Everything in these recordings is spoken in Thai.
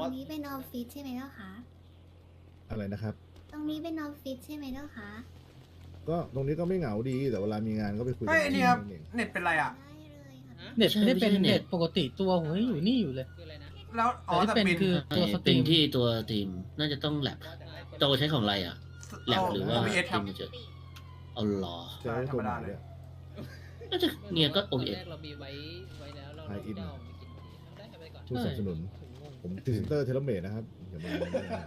รงนี้เป็นออฟฟิศใช่ไหมเจ้าคะอะไรนะครับ ตรงนี้เป็นออฟฟิศใช่ไหมเจ้าคะก็ตรงนี้ก็ไม่เหงาดีแต่เวลามีงานก็ไปคุยเฮ้ยไอเนี่ยกัเน็ตเป็นไรอะ ได้เลยค่ะเน็ตไม่ได้เป็นใช่ไม่ใช่เน็เน็ตตปกติตัวผมยังอยู่นี่อยู่เลยแล้วอ๋อแต่แต่ที่เป็นปินคือ ตัวสตรีเป็นมที่ตัวทีมน่าจะต้องแลบโจใช้ของอะไรอะ แลบหรือว่าโอเอสครับ ทีมเฉยเอาหรอเจะให้ตัวใหม่ด้วยน่าจะเนี่ยก็โอเอ แรกเรามีไว้ไว้แล้วเราไฮอินได้เอาไปกินทีทำได้ทำไปก่อน ผู้สนับสนุน ผมติสเตอร์เทเลเมดนะครับอย่ามาไม่ได้นะ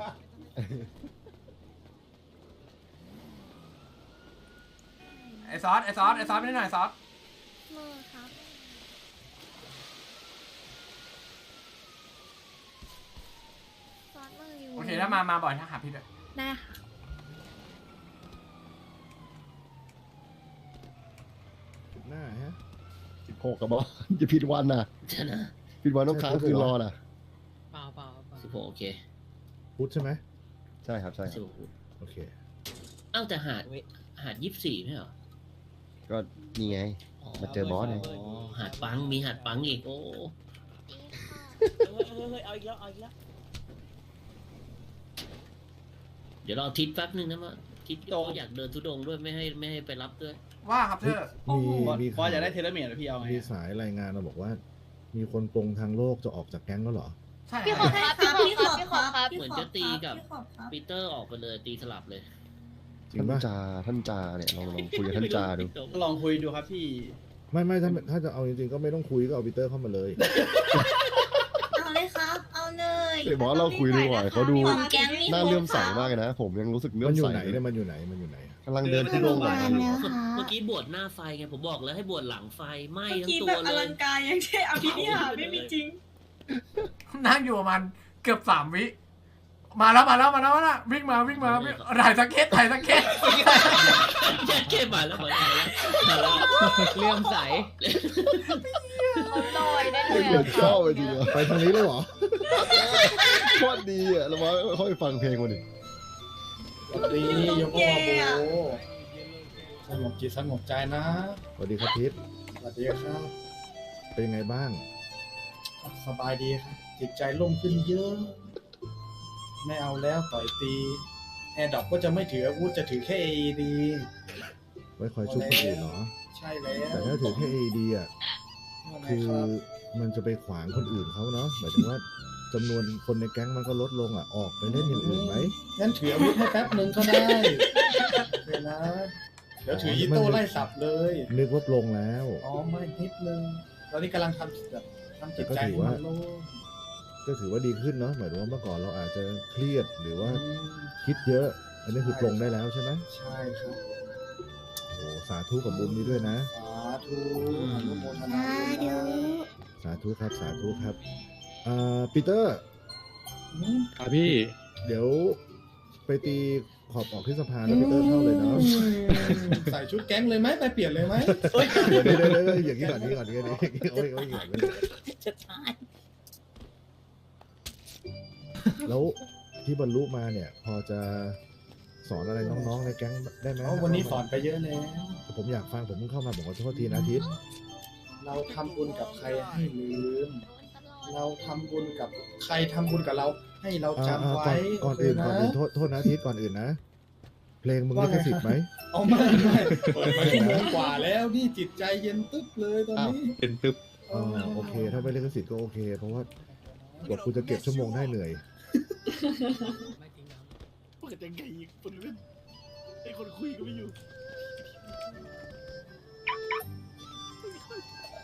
ไอซอสไอซอสไอซอสไม่ได้หน่อยซอสเมอร์ครับ ซอสเมอร์อยู่โอเคถ้ามามาบ่อยถ้าหาพี่ด้วยได้ค่ะหน้าฮะ สิบหกกับบอจะผิดวันน่ะใช่นะผิดวันต้องค้างคืนรอน่ะ หกโอเคพุธใช่ไหมใช่ครับใช่คสิรับบหกโอเคอ้าวแต่หาดหาดยี่สิบสี่ไม่เหรอก็นี่ไง มาเจอบอสไง อ๋อหาดปังมีหาดปังอีกโอ้เอาอีกแล้วเอาอีกแล้วเดี๋ยวรอทิศแป๊บนึงนะว่าทิศเขาอยากเดินทุดงค์ด้วยไม่ให้ไม่ให้ไปรับด้วย ว่าครับเธอมีมีบอสอยากได้เทเลเมียหรือพี่เอาไงมีอะสายรายงานมาบอกว่า มีคนปรงทางโลกจะออกจากแก๊งแล้วเหรอ ใช่พี่ขคอรับครับพี่ขอพี่ขอครับ เหมือนจะตีกับพี่ขอบครับ ปีเตอร์ออกไปเลยตีสลับเลยจริงท่านปะจาท่านจาเนี่ยลองลองคุยกับท่านจาดูก็ลองคุยดูครับพี่ ไม่ไม่ถ้าถ้าจะเอาจริงๆก็ไม่ต้องคุยก็เอาปีเตอร์เข้ามาเลย เอาเลยครับ เอาเลยเฮ้ยบอสเราคุยดีกว่าเขาดู ของแก๊งมีน่าเลื่อมใสมากเลยนะ ผมยังรู้สึกเลื่อมัมนอยู่ใสไหนเนี่ยมันอยู่ไหนมันอยู่ไหน กำลังเดินที่โรงหนังนานอยู่แล้วค่ะเมื่อกี้บวชหน้าไฟไงผมบอกแล้วให้บวชหลังไฟไหม้เมื่อทั้งกี้ตัแบวบเลอยลังการยังใช่เอาที่นี่หาไม่มีจริง นั่งอยู่ประมาณเกือบสามวิ มาแล้วมาแล้วมาแล้วนะวิ่งมาวิ่งมาวิ่งถ่ายสเก็ตถ่ายสเก็ตแค่เก็บมาแล้วมาแล้วมาแล้วเลื่อมใสลอยได้เลไม่ยเหมือนชอบเลยทีเดียวไปทางนี้เลยเหรอโคตรดีอะแล้วบอสค่อยฟังเพลงมันดิสวัสดีโยโกมาโบสงบจิตสงบใจนะ สวัสดีครับทิศสวัสดีครับ เป็นยังไงบ้าง สบายดีครับจิตใจโล่งขึ้นเยอะ ไม่เอาแล้วต่อยตี แอร์ดอกก็จะไม่ถืออาวุธจะถือแค่เอดีไว้คอยชุบคนอื่นเหรอ ใช่แล้วแต่ถ้าถือแค่ AD อะ ว่าไงคือครับมันจะไปขวางคนอื่นเขาเนาะหมายถึงว่าจำนวนคนในแก๊งมันก็ลดลงอะ ออกไปเล่นอย่างอื่นไหมงั้นถืออาวุธให้แป๊บหนึ่งก็ได้โอเคนะ เดี๋ยวถืออีโต้ไล่สับเลย นึกว่าลงแล้ว อ๋อไม่นิดนึงตอนนี้กำลังทำแบบ ทำจิตใจให้มันโล่งก็ถือว่าดีขึ้นเนาะหมายถึงว่าเมื่อก่อนเราอาจจะเครียดหรือว่าอืมคิดเยอะ อันนี้คือปลงได้แล้วใช่ไหมใช่ครับโอ้สาธุกับบุญนี้ด้วยนะ สาธุอนุโมทนาสาด้วยธุนะสาธุครับสาธุครับอ่าปีเตอร์ อืมครับพี่ เดี๋ยวไปตี ขอบออกที่สะพานแล้วปีเตอร์เข้าเลยเนาะใส่ชุดแก๊งเลยไหมไปเปลี่ยนเลยไหมเดี๋ยวเดี๋ยวเดี๋ยวเดี๋ยวอย่างนี้ก่อนอย่างนี้ก่อนอย่างนี้ก่อนอย่างนี้โอ้ยโอ้ยอย่างนี้ก่อนจะตายแล้วที่บรรลุมาเนี่ย พอจะสอนอะไรน้องๆในแก๊งได้ไหมเอาวันนี้สอนไปเยอะแล้วผมอยากฟังผมเพิ่งเข้ามาผมขอโทษทีนะทิศเราทำบุญกับใครให้ลืม เราทำบุญกับใครทำบุญกับเรา ให้เราอ่าจำอ่าไว้ก่อนก่อนอื่นโเคก่อนอื่นโทษโทษนะทิศก่อนอื่นนะ เพลงมึงลิขสิทธิ์ไหม เอาไม่ไม่เปิดมาชั่วโมงกว่าแล้วนี่จิตใจเย็นตึ๊บเลยตอนนี้เป็นตึ๊บอ่าโอเค ถ้าไม่ลิขสิทธิ์ก็โอเค เพราะว่ากว่ากูจะเก็บชั่วโมงได้เหนื่อยไม่ทิ้งน้ำพูดกันยังไงอีกคนเล่นไอ้คนคุยก็ไม่อยู่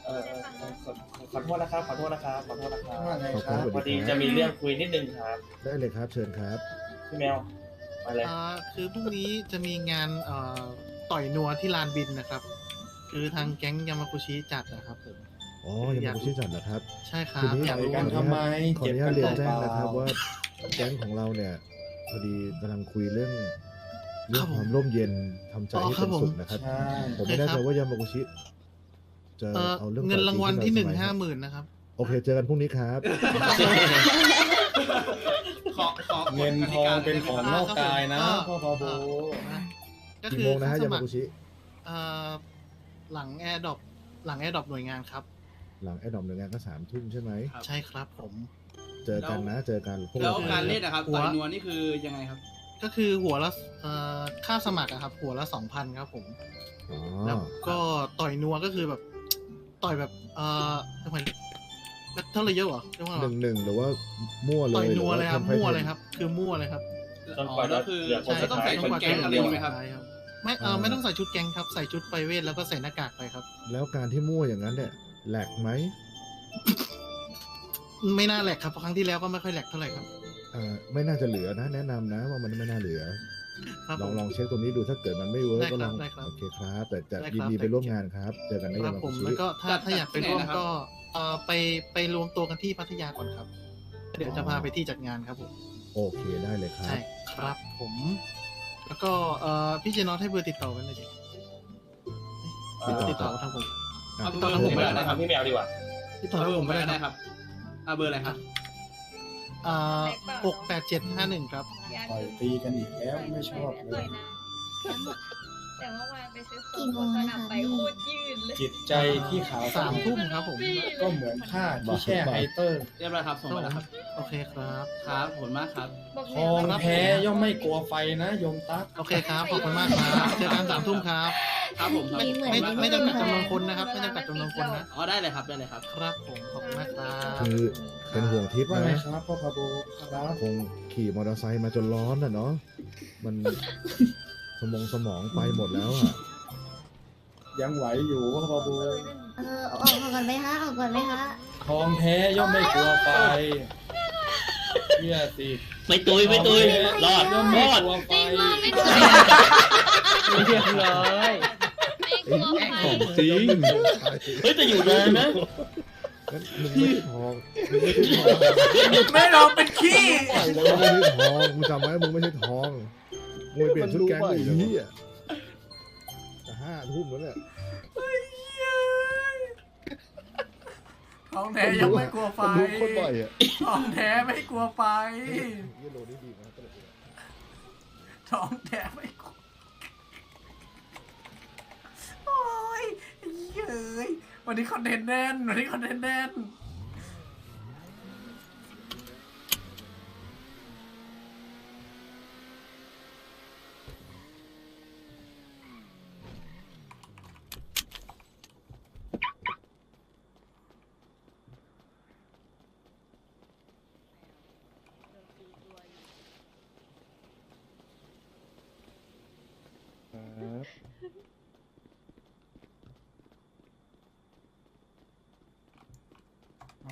เออเออขอขอโทษนะครับ ขอโทษนะครับขอโทษนะครับว่าไงครับ พอดีจะมีเรื่องคุยนิดนึงครับได้เลยครับ เชิญครับ พี่แมวมาเลย อ่าคือพรุ่งนี้จะมีงานเอ่อต่อยนัวที่ลานบินนะครับ คือทางแก๊งยามากุชิจัดนะครับผม อ๋อยังไม่ชื่อจัดเหรอครับ ใช่ครัทีบนี้อยากต่อรู้กันทำไมขออนุญาตเรียนแจ้งนะครับว่าแก๊งของเราเนี่ย พอดีกำลังคุยเรื่องเรื่องความร่มเย็นทำใจให้เป็นสุขนะครับ ใช่ ผมไม่แน่ใจว่ายามากุชิ จะเอ่อเอาเรื่องเงินรางวัลที่หนึ่งต่อยห้าขึ้หมื่นนะครับ โอเค เจอกันพรุ่งนี้ครับ ขอขอเงินทองเป็นของนอกกายนะพ่อพอโบก็กี่คือโมงนะฮะเข้ยาสมาครกุชิ เอ่อหลังแอร์ดรอปหลังแอร์ดรอปหน่วยงานครับ หลังไอ้ดอมหน่วยงานก็สามทุ่มใช่ไหมใช่ครับผม เจอกันนะ เจอกันพวกแล้เราวการเล่นอะครับต่อยนัวนี่คือยังไงครับ ก็คือหัวละเอ่อค่าสมัครอะครับ หัวละสองพันครับผม อ๋อแล้วก็ต่อยนัวก็คือแบบ ต่อยแบบเอ่อทำไมเท่าไรเยอะเหรอเรียกว่าหนึ่งหนึ่งหรือว่ามั่วเลยต่อยนัวเลยครับหอมั่วว่าเลยครับ คือมั่วเลยครับจนกว่าจะเหลือคนใช่สุดต้องท้ายใส่ชุดคนแก๊แก๊งงอะอะไรไรอย่างไหมเงี้ยครับครับไม่เออไม่ต้องใส่ชุดแก๊งครับ ใส่ชุดไปเวทแล้วก็ใส่หน้ากากไปครับ แล้วการที่มั่วอย่างนั้นเนี่ยแหลกไหมไม่น่าแหลกครับเพราะครั้งที่แล้วก็ไม่ค่อยแหลกเท่าไหร่ครับเอ่อไม่น่าจะเหลือนะ แนะนำนะว่ามันไม่น่าเหลือครับ ลผองมลองเช็คตรงนี้ดูถ้าเกิดมันไม่เวิร์กได้ก็คลรัอบงได้ครับโอเคครับแต่จะได้ครับยินดีไปร่วมงานครับเจอกันได้คยัรับงผมชีแล้วก็ถ้าจัดถ้าอยากไปร่วมที่ไหนนะครับก็เอ่อไปไปรวมตัวกันที่พัทยาก่อนครับ เดี๋ยวจะพาไปที่จัดงานครับผม โอเคได้เลยครับใช่ครับผม แล้วก็เอ่อพี่เจนอตให้เบอร์ติดต่อกันเลยดิติดต่อ ติดต่อทางผมอะเอาเบอร์ผมไม่ได้นะครับพี่แมวดีกว่าติดต่อทางผมก็ได้ครับเอาเบอร์อะไรครับเอ่อหกแปดเจ็ดห้าหนึ่งครับ ต่อยตีกันอีกแล้วไม่ชอบเลย แต่เมื่อวานไปซื้อกี่โมงนะคะพี่โคตรยืดเลยจิตใจที่ขาวสามทุ่มครับผม ก็เหมือนผ้าที่แช่ไฮเตอร์ เรียบร้อยครับส่งมาแล้วครับ โอเคครับครับขอบคุณมากครับทองแท้ย่อมไม่กลัวไฟนะโยมตั๊กโอเคครับขอบคุณมากครับเจอกันสามทุ่มครับ ครับผมครับมีเหมือนไม่ในไม่เรื่จำกัดองจำนวนค่ะคนนะครับ ไม่จำกัดจำนวนคนนะอ๋อได้เลยครับได้เลยครับ ครับผมขอบคุณมากครับคือเป็นห่วงทิพย์ว่าไงนะครับพ่อพาโบครับคงขี่มอเตอร์ไซค์มาจนร้อนน่ะเนาะมัน สมองสมองไปหมดแล้วอะ ยังไหวอยู่พ่อพาโบเออเอาออกก่อนไหมคะออกก่อนไหมคะทองแท้ย่อมไม่กลัวไฟเชื่อสิไม่ตุยไม่ตุยรอดย่อมรไม่อดกลัวไฟเรียบร้อยของจริงเฮ้ยแต่อยู่นานนะงั้นมึงไม่ใช่ทองมึงไม่ใช่ทองไม่ลองเป็นขี้มึงไม่ใช่ทองมึงจำไว้มึงไม่ใช่ทอง มึงไปเปลี่ยนชุดแก๊งไอ้เหี้ยจะห้าทุ่มแล้วเนี่ยทองแท้ยังไม่กลัวไฟมันรู้โคนบ่อยอะทองแท้ไม่กลัวไฟเหี้ยโลนี่ดีนะตลกดีนะทองแท้ไม่กลัวโอ้ยเย้ยวันนี้คอนเทนต์แน่นวันนี้คอนเทนต์แน่น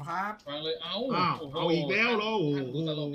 ครับฟังเลย เอ้าอ้าวเอาอีกแล้วเหรอโอ้โห